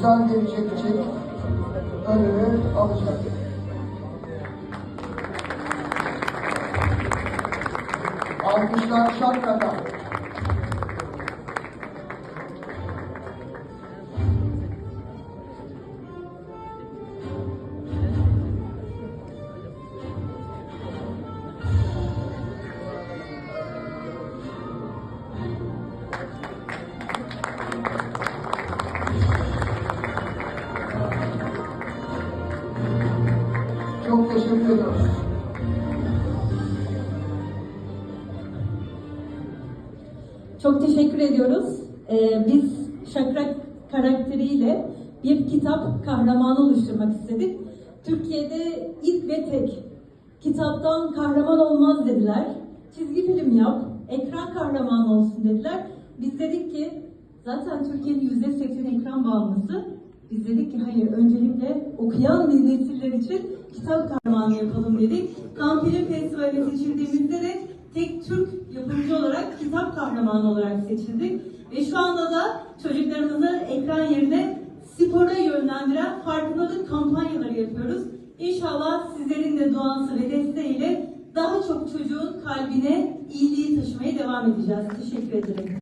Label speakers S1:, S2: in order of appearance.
S1: müsaade edecek için önünü alacak. Alkışlar şapkada. Çok teşekkür ediyoruz.
S2: Çok teşekkür ediyoruz. Ee, biz Şakrak karakteriyle bir kitap kahramanı oluşturmak istedik. Türkiye'de ilk ve tek kitaptan kahraman olmaz dediler. Çizgi film yap, ekran kahramanı olsun dediler. Biz dedik ki zaten Türkiye'nin yüzde seksen ekran bağımlısı. Biz dedik ki hayır öncelikle okuyan nesiller için kitap kahramanı yapalım dedik. Kampanya Festivali seçildiğimizde de tek Türk yapımcı olarak kitap kahramanı olarak seçildik. Ve şu anda da çocuklarımızı ekran yerine spora yönlendiren farkındalık kampanyaları yapıyoruz. İnşallah sizlerin de duası ve desteğiyle daha çok çocuğun kalbine iyiliği taşımaya devam edeceğiz. Teşekkür ederim.